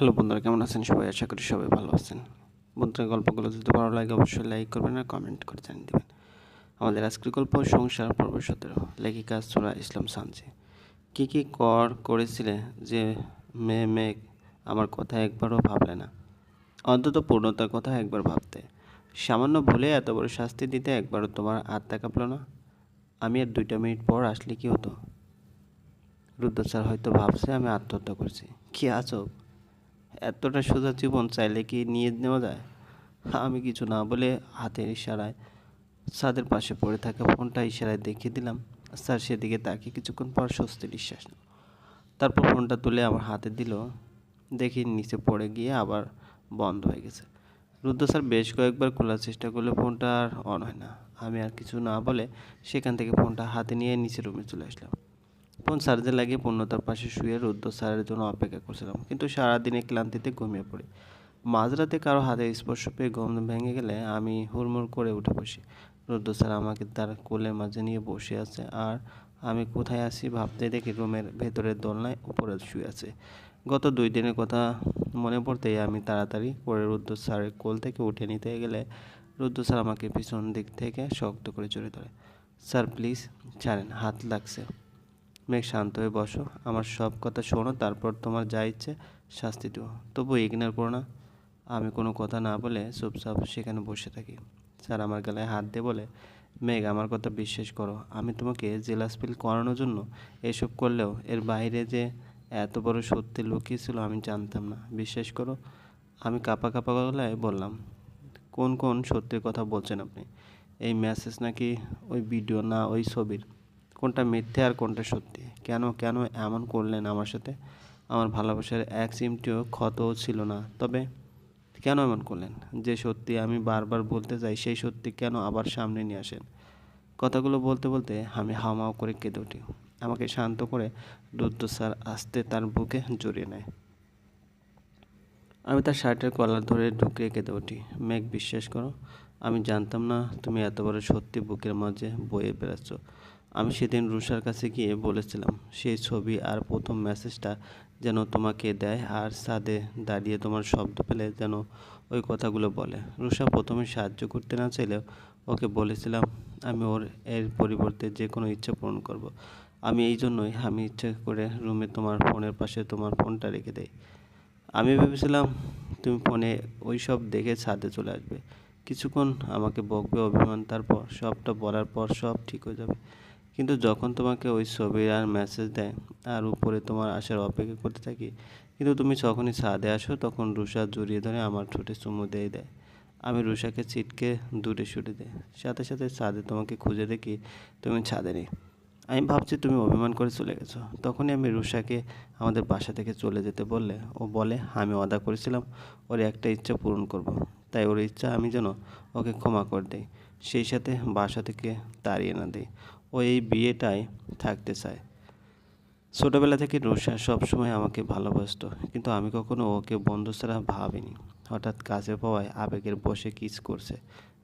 Hello বন্ধুরা, কেমন আছেন সবাই? আশা করি সবাই ভালো আছেন। বন্ধুরা, গল্পগুলো যদি ভালো লাগে, অবশ্যই লাইক করবেন আর কমেন্ট করে জানিয়ে দেবেন। আমাদের আজকের গল্প সংসার পর্ব সতেরো। লেখিকা সোরা ইসলাম সানজি। কী কী কর করেছিলে যে মেয়ে মেয়ে আমার কথা একবারও ভাবলে না? অন্তত পূর্ণতার কথা একবার ভাবতে। সামান্য ভুলে এত বড় শাস্তি দিতে একবারও তোমার আত্মা কাঁপলো না? আমি আর দুইটা মিনিট পর আসলে কি হতো? রুদ্র স্যার হয়তো ভাবছে, আমি আত্মহত্যা করছি। কি আজব! এতটা সোজা জীবন চাইলে কি নিয়ে নেওয়া যায়? আমি কিছু না বলে হাতের ইশারায় স্যারের পাশে পড়ে থাকা ফোনটা ইশারায় দেখিয়ে দিলাম। স্যার সেদিকে তাকিয়ে কিছুক্ষণ পর স্বস্তি নিঃশ্বাস নিল। তারপর ফোনটা তুলে আমার হাতে দিল। দেখি নিচে পড়ে গিয়ে আবার বন্ধ হয়ে গেছে। রুদ্র স্যার বেশ কয়েকবার খোলার চেষ্টা করলে ফোনটা আর অন হয় না। আমি আর কিছু না বলে সেখান থেকে ফোনটা হাতে নিয়ে নিচে রুমে চলে আসলাম। ফোন চার্জে লাগিয়ে পূর্ণতার পাশে শুয়ে রুদ্র স্যারের জন্য অপেক্ষা করছিলাম। কিন্তু সারাদিনে ক্লান্তিতে ঘুমিয়ে পড়ি। মাঝরাতে কারও হাতে স্পর্শ পেয়ে ঘুম ভেঙে গেলে আমি হুড়মুড় করে উঠে বসি। রুদ্র স্যার আমাকে তার কোলের মাঝে নিয়ে বসে আছে আর আমি কোথায় আছি ভাবতে দেখি রুমের ভেতরের দোলনায় উপরে শুয়ে আছে। গত দুই দিনের কথা মনে পড়তেই আমি তাড়াতাড়ি করে রুদ্র স্যারের কোল থেকে উঠে নিতে গেলে রুদ্র স্যার আমাকে পিছন দিক থেকে শক্ত করে জড়িয়ে ধরে। স্যার প্লিজ ছাড়েন, হাত লাগছে। মেঘ শান্ত হয়ে বসো। আমার সব কথা শোনো, তারপর তোমার যা ইচ্ছে শাস্তি দিও। তবু ইগনোর করো না। আমি কোনো কথা না বলে চুপচাপ সেখানে বসে থাকি। স্যার আমার গালায় হাত দিয়ে বলে, মেঘ, আমার কথা বিশ্বাস করো। আমি তোমাকে জেলাস ফিল করানোর জন্য এসব করলেও এর বাইরে যে এত বড় সত্যি লুকিয়েছিল আমি জানতাম না। বিশ্বাস করো, আমি কাপা কাপা গলায় বললাম, কোন কোন সত্যির কথা বলছেন আপনি? এই মেসেজ নাকি ওই ভিডিও না ওই ছবির? কোনটা মিথ্যে আর কোনটা সত্যি? কেন কেন এমন করলেন আমার সাথে? আমার ভালোবাসার এক সিমটিও ক্ষত ছিল না। তবে কেন এমন করলেন? যে সত্যি আমি বারবার বলতে চাই, সেই সত্যি কেন আবার সামনে নিয়ে আসেন? কথাগুলো বলতে বলতে আমি হাওমাও করে কেঁদে উঠি। আমাকে শান্ত করে রুদ্র স্যার আসতে তার বুকে জড়িয়ে নেয়। আমি তার শার্টের কলার ধরে ঢুকে কেঁদে উঠি। মেঘ, বিশ্বাস করো, আমি জানতাম না তুমি এত বড় সত্যি বুকের মাঝে বয়ে বেড়াচ্ছ। আমি সেদিন রুষার কাছে গিয়ে বলেছিলাম, সেই ছবি আর প্রথম মেসেজটা যেন তোমাকে দেয় আর সাদে দাঁড়িয়ে তোমার শব্দ পেলে যেন ওই কথাগুলো বলে। রুষা প্রথমে সাহায্য করতে না চাইলেও ওকে বলেছিলাম, আমি ওর এর পরিবর্তে যে কোনো ইচ্ছা পূরণ করব। আমি এই জন্যই আমি ইচ্ছে করে রুমে তোমার ফোনের পাশে তোমার ফোনটা রেখে দেই। আমি ভেবেছিলাম, তুমি ফোনে ওই সব দেখে ছাদে চলে আসবে। কিছুক্ষণ আমাকে বকবে অভিমান, তারপর সবটা বলার পর সব ঠিক হয়ে যাবে। কিন্তু যখন তোমাকে ওই ছবির আর মেসেজ দেয়, আর উপরে তোমার আসার অপেক্ষা করতে থাকি, কিন্তু তুমি যখনই ছাদে আসো, তখন রুষা জড়িয়ে ধরে আমার ঠোঁটে চুমু দিয়ে দেয়। আমি রুষাকে ছিটকে দূরে সরে দেয় সাথে সাথে ছাদে তোমাকে খুঁজে দেখি তুমি ছাদে নেই। আমি ভাবছি তুমি অভিমান করে চলে গেছো। তখনই আমি রুষাকে আমাদের বাসা থেকে চলে যেতে বললে, ও বলে, আমি অদা করেছিলাম, ওর একটা ইচ্ছা পূরণ করব। তাই ওর ইচ্ছা আমি যেন ওকে ক্ষমা করে দিই, সেই সাথে বাসা থেকে তাড়িয়ে না দিই। ও এই বিয়েটায় থাকতে চায়। ছোটোবেলা থেকে রুষা সবসময় আমাকে ভালোবাসতো, কিন্তু আমি কখনো ওকে বন্ধু ছাড়া ভাবিনি। হঠাৎ কাছে পাওয়ায় আবেগের বসে কিস করছে।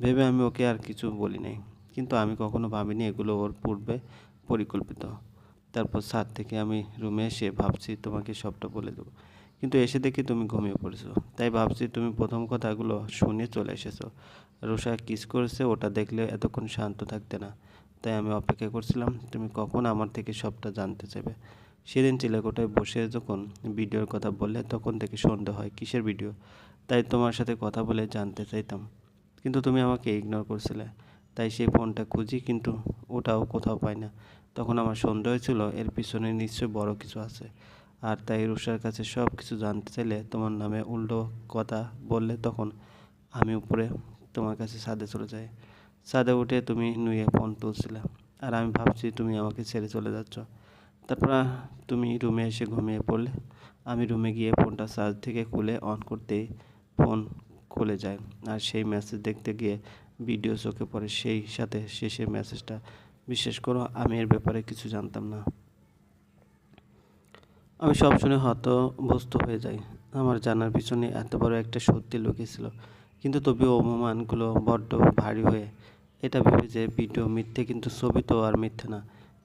ভেবে আমি ওকে আর কিছু বলি নাই, কিন্তু আমি কখনো ভাবিনি এগুলো ওর পূর্বে পরিকল্পিত। তারপর ছাদ থেকে আমি রুমে এসে ভাবছি তোমাকে সবটা বলে দেবো, কিন্তু এসে দেখি তুমি ঘুমিয়ে পড়েছো। তাই ভাবছি তুমি প্রথম কথাগুলো শুনে চলে এসেছ। রুষা কিস করেছে, ওটা দেখলে এতক্ষণ শান্ত থাকতে না। তাই আমি অপেক্ষা করছিলাম, তুমি কখন আমার থেকে সবটা জানতে চাইবে? সেদিন চিলেকোটায় বসে যখন ভিডিওর কথা বললে, তখন থেকে সন্দেহ হয়, কিসের ভিডিও? তাই তোমার সাথে কথা বলে জানতে চাইতাম। কিন্তু তুমি আমাকে ইগনোর করছিলে। তাই সেই ফোনটা খুঁজি, কিন্তু ওটাও কোথাও পাই না। তখন আমার সন্দেহ ছিল, এর পিছনে নিশ্চয়ই বড় কিছু আছে। আর তাই রুষার কাছে সব কিছু জানতে চাইলে তোমার নামে উল্টো কথা বললে তখন আমি উপরে তোমার কাছে ছাদে চলে যাই। ছাদে উঠে তুমি নুয়ে ফোন তুলছিলে। আর আমি ভাবছি তুমি আমাকে ছেড়ে চলে যাচ্ছ। তারপর তুমি রুমে এসে ঘুমিয়ে পড়লে। আমি রুমে গিয়ে ফোনটা চার্জ থেকে খুলে অন করতেই ফোন খুলে যায়। আর সেই মেসেজ দেখতে গিয়ে ভিডিও চোখে পড়ে। সেই সাথে শেষের মেসেজটা বিশ্বাস করো, আমি এর ব্যাপারে কিছু জানতাম না। আমি সব শুনে হতভস্ত হয়ে যাই। আমার জানার পিছনে এত বড় একটা সত্যি লুকিয়েছিল কিন্তু তবুও অপমানগুলো বড্ড ভারী হয়ে, এটা ভেবে যে ভিডিও মিথ্যে কিন্তু ছবি তো আর মিথ্যে না।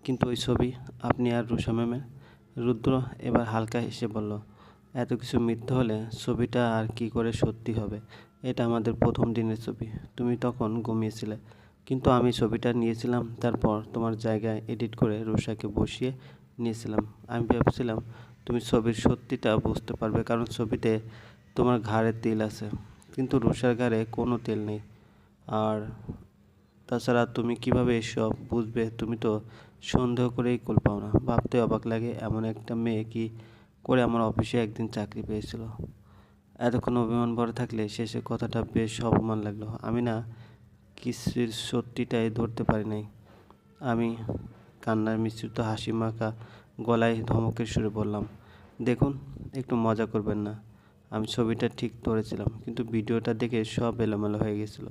কিন্তু ওই ছবি আপনি আর রুষা ম্যামের? রুদ্র এবার হালকা হেসে বলল, এত কিছু মিথ্যে হলে ছবিটা আর কি করে সত্যি হবে? এটা আমাদের প্রথম দিনের ছবি। তুমি তখন ঘুমিয়েছিলে। কিন্তু আমি ছবিটা নিয়েছিলাম, তারপর তোমার জায়গায় এডিট করে রুষাকে বসিয়ে নিয়েছিলাম। আমি ভেবেছিলাম, তুমি ছবির সত্যিটা বুঝতে পারবে, কারণ ছবিতে তোমার ঘাড়ের তেল আছে। কিন্তু রুষার ঘাড়ে কোনো তেল নেই। আর তাছাড়া তুমি কীভাবে এসব বুঝবে তুমি তো সন্দেহ করেই কুল পাও না। ভাবতে অবাক লাগে এমন একটা মেয়ে কি করে আমার অফিসে একদিন চাকরি পেয়েছিল। এতক্ষণ অভিমান ভরে থাকলে শেষে কথাটা বেশ অপমান লাগল। আমি না কিছুর সত্যিটাই ধরতে পারি নাই। আমি কান্নার মিশ্রিত হাসি মাখা গলায় ধমকের সুরে বললাম, দেখুন, একটু মজা করবেন না। আমি ছবিটা ঠিক ধরেছিলাম, কিন্তু ভিডিওটা দেখে সব এলোমেলো হয়ে গেছিল।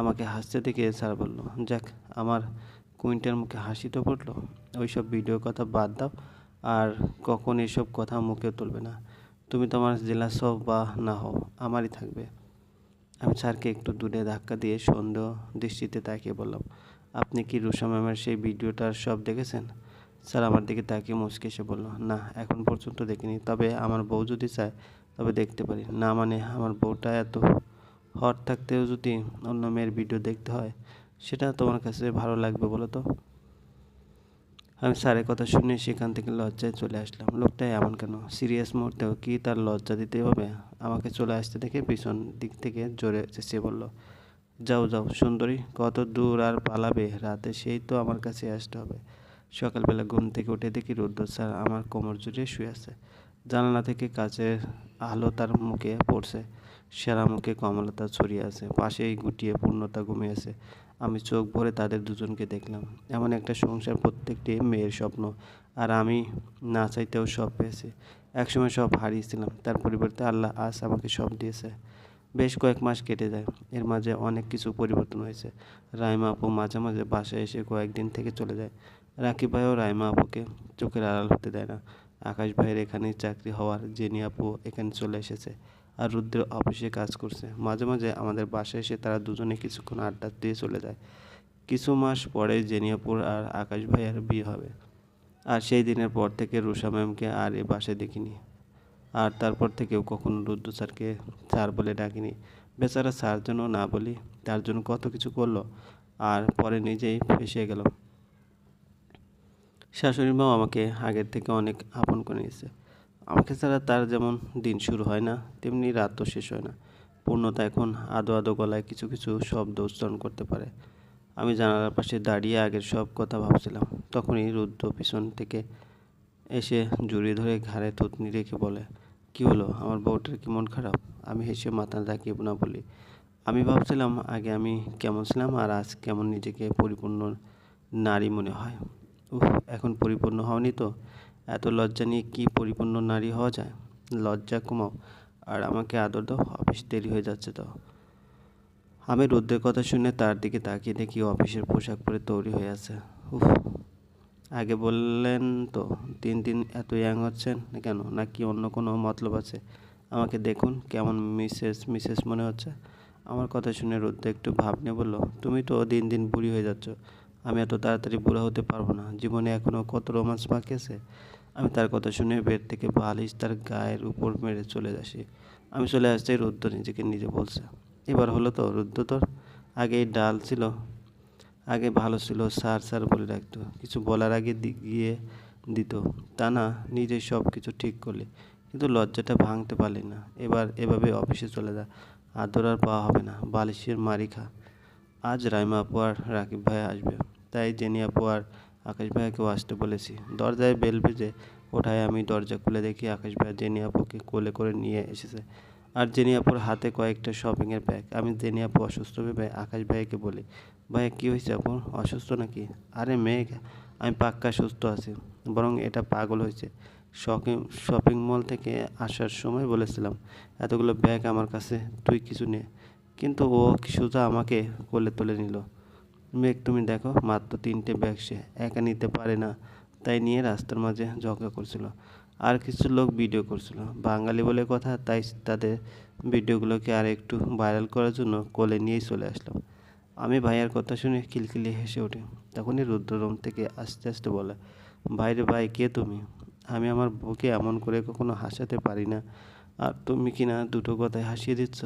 আমাকে হাসতে দেখে স্যার বলল, যাক, আমার কুইন্টের মুখে হাসি তো পড়ল ওইসব ভিডিওর কথা বাদ দাও, আর কখন এসব কথা মুখে তুলবে না। তুমি তোমার জেলা সব বা না হও, আমারই থাকবে। আমি স্যারকে একটু দূরে ধাক্কা দিয়ে সন্দেহ দৃষ্টিতে তাকিয়ে বললাম, আপনি কি রুষা ম্যামের সেই ভিডিওটার সব দেখেছেন? স্যার আমার দিকে তাকিয়ে মুচকে এসে বলল, না, এখন পর্যন্ত দেখিনি। তবে আমার বউ যদি চায় তবে দেখতে পারি। না মানে আমার বউটা এত হট থাকতেও যদি অন্য মেয়ের ভিডিও দেখতে হয়, সেটা তোমার কাছে ভালো লাগবে বলো তো? আমি স্যারের কথা শুনে সেখান থেকে লজ্জায় চলে আসলাম। লোকটা এমন কেন? সিরিয়াস মুহূর্তেও কি তার লজ্জা দিতে হবে? আমাকে চলে আসতে দেখে পিছন দিক থেকে জোরে চেঁচিয়ে বলল, যাও যাও, সুন্দরী, কত দূর আর পালাবে? রাতে সেই তো আমার কাছে আসতে হবে। সকালবেলা ঘুম থেকে উঠে দেখি রুদ্র স্যার আমার কোমর জুড়ে শুয়ে আছে। জানালা থেকে কাচের আলো তার মুখে পড়ছে। সেরা মুখে কমলতা ছড়িয়ে আছে। পাশেই গুটিয়ে পূর্ণতা ঘুমিয়ে আছে। আমি চোখ ভরে তাদের দুজনকে দেখলাম। এমন একটা সংসার প্রত্যেকটি মেয়ের স্বপ্ন। আর আমি না চাইতেও সব পেয়েছি। একসময় সব হারিয়েছিলাম। তার পরিবর্তে আল্লাহ আজ আমাকে সব দিয়েছে। বেশ কয়েক মাস কেটে যায়। এর মাঝে অনেক কিছু পরিবর্তন হয়েছে। রাইমা আপু মাঝে মাঝে বাসায় এসে কয়েকদিন থেকে চলে যায়। রাকিব ভাইও রাইমা আপুকে চোখের আড়াল হতে দেয় না। আকাশ ভাইয়ের এখানেই চাকরি হওয়ার জেনি আপু এখানে চলে এসেছে আর রুদ্র অফিসে কাজ করছে। মাঝে মাঝে আমাদের বাসায় এসে তারা দুজনে কিছুক্ষণ আড্ডা দিয়ে চলে যায়। কিছু মাস পরে জেনিয়াপুর আর আকাশ ভাইয়ের বিয়ে হবে। আর সেই দিনের পর থেকে রুষা ম্যামকে আর এ বাসায় দেখিনি। আর তারপর থেকেও কখনো রুদ্র স্যারকে স্যার বলে ডাকিনি। বেচারা স্যার জন্য না বলি, তার জন্য কত কিছু করল। আর পরে নিজেই ফেসে গেল। শাশুড়ি মাও আমাকে আগের থেকে অনেক আপন করে নিয়েছে। আমাকে ছাড়া তার যেমন দিন শুরু হয় না, তেমনি রাতও শেষ হয় না। পূর্ণতা এখন আদো আদো গলায় কিছু কিছু শব্দ উচ্চারণ করতে পারে। আমি জানালার পাশে দাঁড়িয়ে আগের সব কথা ভাবছিলাম। তখনই রুদ্র পিছন থেকে এসে জড়িয়ে ধরে ঘাড়ে থুতনি রেখে বলে, কি হলো? আমার বউটার কি মন খারাপ? আমি হেসে মাথা তাকিয়ে না বলি। আমি ভাবছিলাম আগে আমি কেমন ছিলাম আর আজ কেমন নিজেকে পরিপূর্ণ নারী মনে হয়। উফ এখন পরিপূর্ণ হওনি তো। এত লজ্জা নিয়ে কি পরিপূর্ণ নারী হওয়া যায়? লজ্জা কমাও, আর আমাকে আদর দাও, অফিস দেরি হয়ে যাচ্ছে তো। আমি রুদ্রের কথা শুনে তার দিকে তাকিয়ে দেখি অফিসের পোশাক পরে তৈরি হয়ে আছে। উফ, আগে বললেন তো দিন দিন এত ইয়াং হচ্ছেন কেন? নাকি অন্য কোনো মতলব আছে? আমাকে দেখুন, কেমন মিসেস মিসেস মনে হচ্ছে। আমার কথা শুনে রুদ্র একটু ভাব নিয়ে বলল, তুমি তো দিন দিন বুড়ি হয়ে যাচ্ছ। আমি এত তাড়াতাড়ি বুড়া হতে পারব না। জীবনে এখনও কত রোমান্স বাকি আছে? আমি তার কথা শুনে বেড থেকে বালিশ তার গায়ের উপর মেরে চলে আসি। আমি চলে আসতে রুদ্র নিজেকে নিজে বলছে, এবার হলো তো রুদ্র তোর? আগেই ডাল ছিল, আগে ভালো ছিল স্যার স্যার বলে রাখতো কিছু বলার আগে গিয়ে দিত। তা না, নিজে সব কিছু ঠিক করলে, কিন্তু লজ্জাটা ভাঙতে পারলি না। এবার এভাবে অফিসে চলে যা, আদর আর পাওয়া হবে না। বালিশের মারি খা। আজ রাইমা আপু আর রাকিব ভাই আসবে। তাই জেনি আপু আর আকাশ ভাইয়াকেও আসতে বলেছি। দরজায় বেল ভেজে ওঠায় আমি দরজা খুলে দেখি আকাশ ভাইয়া জেনি আপুকে কোলে করে নিয়ে এসেছে। আর জেনি আপুর হাতে কয়েকটা শপিংয়ের ব্যাগ আমি জেনি আপু অসুস্থ ভেবে আকাশ ভাইয়াকে বলি, ভাইয়া, কী হয়েছে আপুর অসুস্থ নাকি? আরে মেয়ে আমি পাক্কা সুস্থ আছি, বরং এটা পাগল হয়েছে। শপিং শপিং মল থেকে আসার সময় বলেছিলাম, এতগুলো ব্যাগ আমার কাছে, তুই কিছু নে। কিন্তু ও সোজা আমাকে কোলে তুলে নিল। মেঘ তুমি দেখো, মাত্র তিনটে ব্যাগ সে একা নিতে পারে না। তাই নিয়ে রাস্তার মাঝে ঝগড়া করছিল। আর কিছু লোক ভিডিও করছিল। বাঙালি বলে কথা, তাই তাদের ভিডিওগুলোকে আর একটু ভাইরাল করার জন্য কোলে নিয়েই চলে আসলাম। আমি ভাইয়ার কথা শুনে খিলখিলি হেসে উঠি। তখনই রুদ্ররম থেকে আস্তে আস্তে বলে ভাইরে ভাই, কে তুমি? আমি আমার বউকে এমন করে কখনো হাসাতে পারি না। আর তুমি কি না দুটো কথায় হাসিয়ে দিচ্ছ?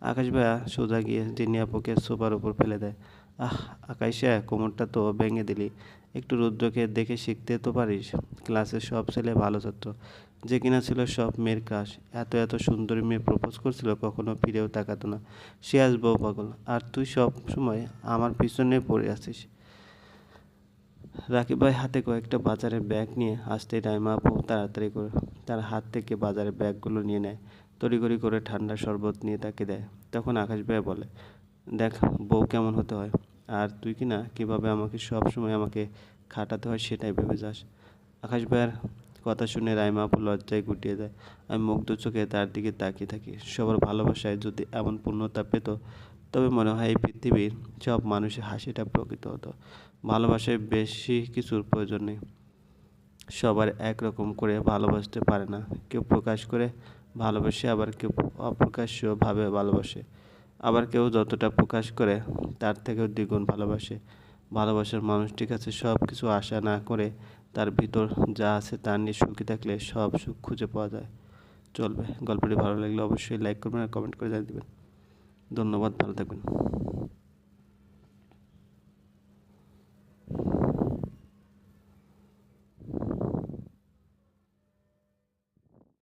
আকাশ ভাইয়া সোজা গিয়ে জিনি আপুকে সোফার উপর ফেলে দেয়। আহ, আকাশে কোমরটা তো ভেঙে দিলি। একটু রুদ্রকে দেখে শিখতে তো পারিস, ক্লাসের সব ছেলে ভালো ছাত্র। যে কিনা ছিল সব মেয়ের ক্রাশ। এত এত সুন্দরী মেয়ে প্রপোজ করছিল, কখনো ফিরেও তাকাতো না। সে আজ বউ পাগল। আর তুই সব সময় আমার পিছনে পড়ে আছিস। রাকিব ভাই হাতে কয়েকটা বাজারের ব্যাগ নিয়ে আসতেই রাইমা আপু তাড়াতাড়ি করে তার হাত থেকে বাজারের ব্যাগগুলো নিয়ে নেয়। তড়িঘড়ি করে ঠান্ডা শরবত নিয়ে তাকে দেয়। তখন আকাশ ভাই বলে দেখ, বউ কেমন হতে হয়? আর তুই কি না, কীভাবে আমাকে সব সময় আমাকে খাটাতে হয় সেটাই ভেবে যাস। আকাশ ভাইয়ের কথা শুনে রাইমা লজ্জায় গুটিয়ে যায় আমি মুগ্ধ চোখে তার দিকে তাকিয়ে থাকি। সবার ভালোবাসায় যদি এমন পূর্ণতা পেত, তবে মনে হয় এই পৃথিবীর সব মানুষের হাসিটা প্রকৃত হতো। ভালোবাসায় বেশি কিছুর প্রয়োজন নেই। সবার একরকম করে ভালোবাসতে পারে না। কেউ প্রকাশ করে ভালোবাসে, আবার কেউ অপ্রকাশ্যভাবে ভালোবাসে। আবার কেউ যতটা প্রকাশ করে, তার থেকেও দ্বিগুণ ভালোবাসে। ভালোবাসার মানুষটির কাছে সব কিছু আশা না করে তার ভিতর যা আছে তা নিয়ে সুখী থাকলে সব সুখ খুঁজে পাওয়া যায়। চলবে। গল্পটি ভালো লাগলে অবশ্যই লাইক করবেন আর কমেন্ট করে জানিয়ে দেবেন। ধন্যবাদ, ভালো থাকবেন।